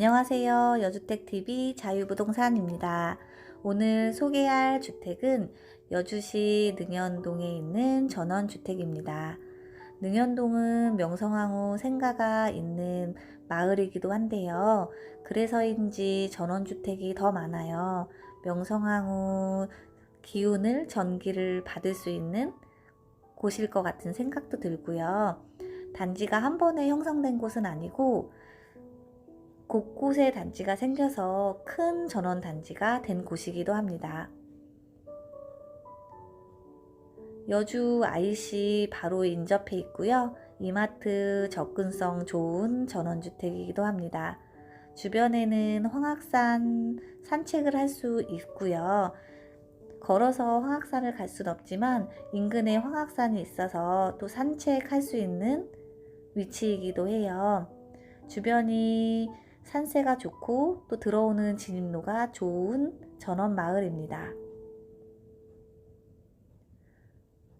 안녕하세요. 여주택TV 자유부동산입니다. 오늘 소개할 주택은 여주시 능현동에 있는 전원주택입니다. 능현동은 명성황후 생가가 있는 마을이기도 한데요. 그래서인지 전원주택이 더 많아요. 명성황후 기운을 전기를 받을 수 있는 곳일 것 같은 생각도 들고요. 단지가 한 번에 형성된 곳은 아니고 곳곳에 단지가 생겨서 큰 전원 단지가 된 곳이기도 합니다. 여주 IC 바로 인접해 있고요. 이마트 접근성 좋은 전원주택이기도 합니다. 주변에는 황악산 산책을 할 수 있고요. 걸어서 황악산을 갈 수는 없지만 인근에 황악산이 있어서 또 산책할 수 있는 위치이기도 해요. 주변이 산세가 좋고 또 들어오는 진입로가 좋은 전원 마을입니다.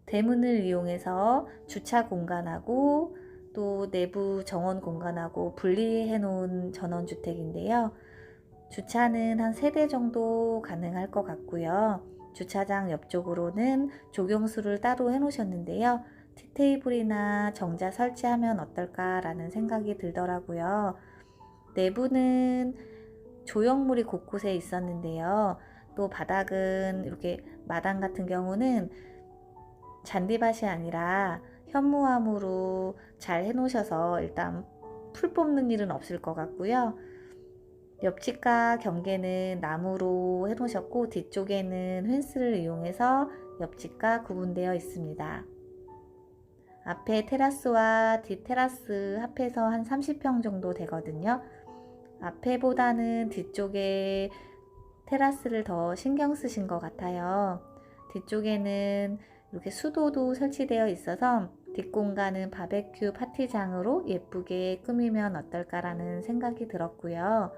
대문을 이용해서 주차 공간하고 또 내부 정원 공간하고 분리해 놓은 전원주택인데요. 주차는 한 3대 정도 가능할 것 같고요. 주차장 옆쪽으로는 조경수를 따로 해 놓으셨는데요. 티테이블이나 정자 설치하면 어떨까라는 생각이 들더라고요. 내부는 조형물이 곳곳에 있었는데요. 또 바닥은 이렇게 마당 같은 경우는 잔디밭이 아니라 현무암으로 잘 해놓으셔서 일단 풀 뽑는 일은 없을 것 같고요. 옆집과 경계는 나무로 해놓으셨고 뒤쪽에는 펜스를 이용해서 옆집과 구분되어 있습니다. 앞에 테라스와 뒷 테라스 합해서 한 30평 정도 되거든요. 앞에보다는 뒤쪽에 테라스를 더 신경 쓰신 것 같아요. 뒤쪽에는 이렇게 수도도 설치되어 있어서 뒷공간은 바베큐 파티장으로 예쁘게 꾸미면 어떨까라는 생각이 들었고요.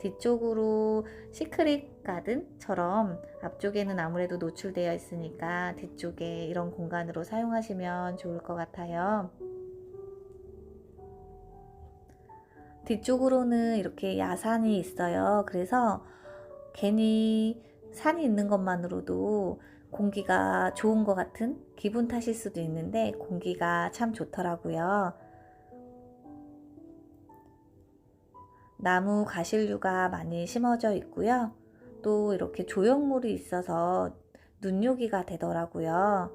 뒤쪽으로 시크릿 가든처럼 앞쪽에는 아무래도 노출되어 있으니까 뒤쪽에 이런 공간으로 사용하시면 좋을 것 같아요. 뒤쪽으로는 이렇게 야산이 있어요. 그래서 괜히 산이 있는 것만으로도 공기가 좋은 것 같은 기분 탓일 수도 있는데 공기가 참 좋더라고요. 나무 가실류가 많이 심어져 있고요. 또 이렇게 조형물이 있어서 눈요기가 되더라고요.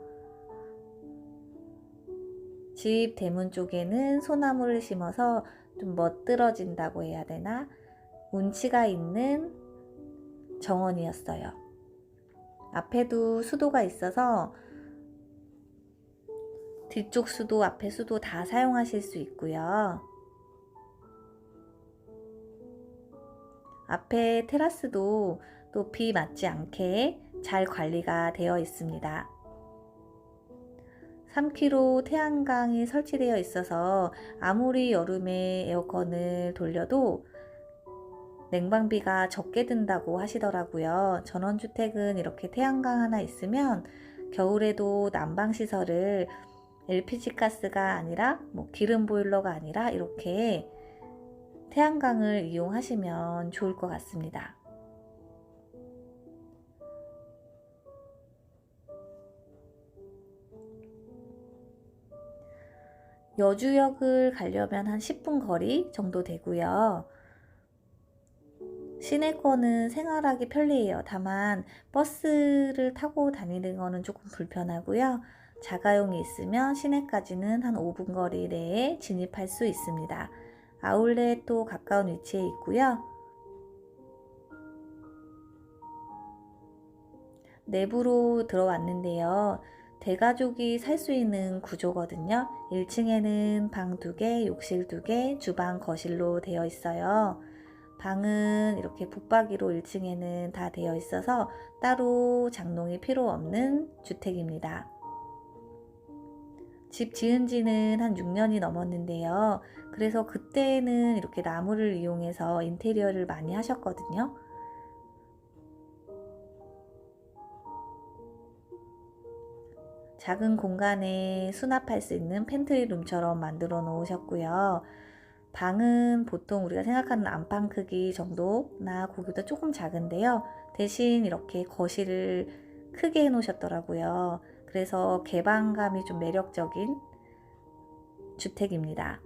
집 대문 쪽에는 소나무를 심어서 좀 멋들어진다고 해야 되나? 운치가 있는 정원이었어요. 앞에도 수도가 있어서 뒤쪽 수도, 앞에 수도 다 사용하실 수 있고요. 앞에 테라스도 또 비 맞지 않게 잘 관리가 되어 있습니다. 3km 태양광이 설치되어 있어서 아무리 여름에 에어컨을 돌려도 냉방비가 적게 든다고 하시더라고요. 전원주택은 이렇게 태양광 하나 있으면 겨울에도 난방시설을 LPG 가스가 아니라 뭐 기름 보일러가 아니라 이렇게 태양광을 이용하시면 좋을 것 같습니다. 여주역을 가려면 한 10분 거리 정도 되고요. 시내권은 생활하기 편리해요. 다만 버스를 타고 다니는 거는 조금 불편하고요. 자가용이 있으면 시내까지는 한 5분 거리 내에 진입할 수 있습니다. 아울렛도 가까운 위치에 있고요. 내부로 들어왔는데요. 대가족이 살 수 있는 구조거든요. 1층에는 방 2개, 욕실 2개, 주방, 거실로 되어 있어요. 방은 이렇게 붙박이로 1층에는 다 되어 있어서 따로 장롱이 필요 없는 주택입니다. 집 지은 지는 한 6년이 넘었는데요. 그래서 그때는 이렇게 나무를 이용해서 인테리어를 많이 하셨거든요. 작은 공간에 수납할 수 있는 팬트리 룸처럼 만들어 놓으셨고요. 방은 보통 우리가 생각하는 안방 크기 정도나 거기보다 조금 작은데요. 대신 이렇게 거실을 크게 해 놓으셨더라고요. 그래서 개방감이 좀 매력적인 주택입니다.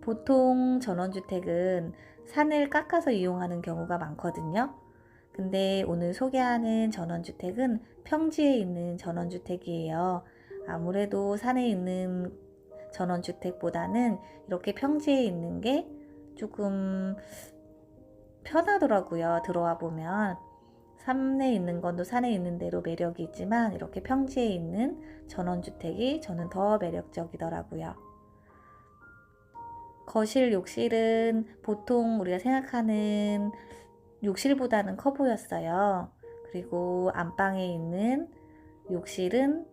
보통 전원주택은 산을 깎아서 이용하는 경우가 많거든요. 근데 오늘 소개하는 전원주택은 평지에 있는 전원주택이에요. 아무래도 산에 있는 전원주택보다는 이렇게 평지에 있는 게 조금 편하더라고요. 들어와 보면. 산에 있는 건도 산에 있는 대로 매력이 있지만 이렇게 평지에 있는 전원주택이 저는 더 매력적이더라고요. 거실 욕실은 보통 우리가 생각하는 욕실보다는 커 보였어요. 그리고 안방에 있는 욕실은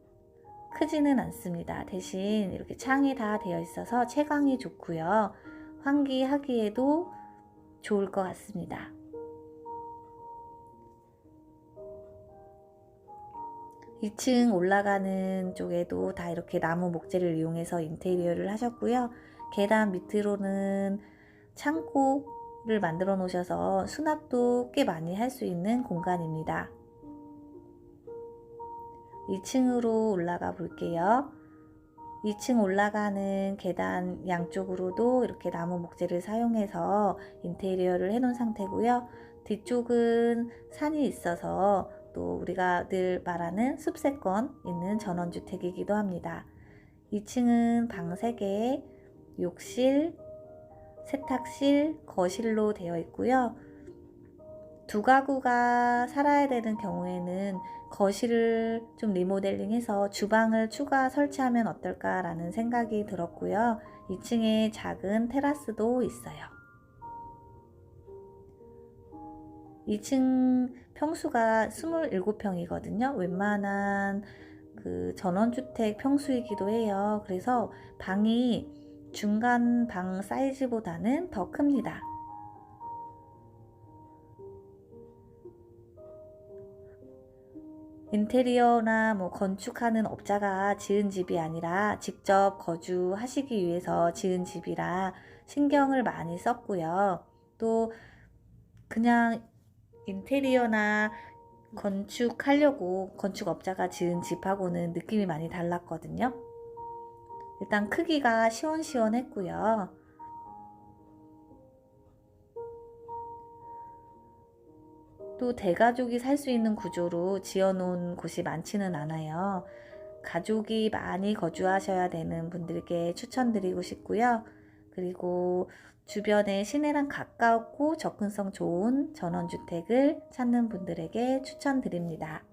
크지는 않습니다. 대신 이렇게 창이 다 되어 있어서 채광이 좋고요. 환기하기에도 좋을 것 같습니다. 이층 올라가는 쪽에도 다 이렇게 나무 목재를 이용해서 인테리어를 하셨고요. 계단 밑으로는 창고 를 만들어 놓으셔서 수납도 꽤 많이 할 수 있는 공간입니다. 2층으로 올라가 볼게요. 2층 올라가는 계단 양쪽으로도 이렇게 나무 목재를 사용해서 인테리어를 해 놓은 상태고요. 뒤쪽은 산이 있어서 또 우리가 늘 말하는 숲세권 있는 전원주택이기도 합니다. 2층은 방 3개, 욕실, 세탁실, 거실로 되어 있고요. 두 가구가 살아야 되는 경우에는 거실을 좀 리모델링해서 주방을 추가 설치하면 어떨까라는 생각이 들었고요. 2층에 작은 테라스도 있어요. 2층 평수가 27평이거든요. 웬만한 그 전원주택 평수이기도 해요. 그래서 방이 중간 방 사이즈보다는 더 큽니다. 인테리어나 뭐 건축하는 업자가 지은 집이 아니라 직접 거주하시기 위해서 지은 집이라 신경을 많이 썼고요. 또 그냥 인테리어나 건축하려고 건축업자가 지은 집하고는 느낌이 많이 달랐거든요. 일단 크기가 시원시원했고요. 또 대가족이 살 수 있는 구조로 지어놓은 곳이 많지는 않아요. 가족이 많이 거주하셔야 되는 분들께 추천드리고 싶고요. 그리고 주변에 시내랑 가깝고 접근성 좋은 전원주택을 찾는 분들에게 추천드립니다.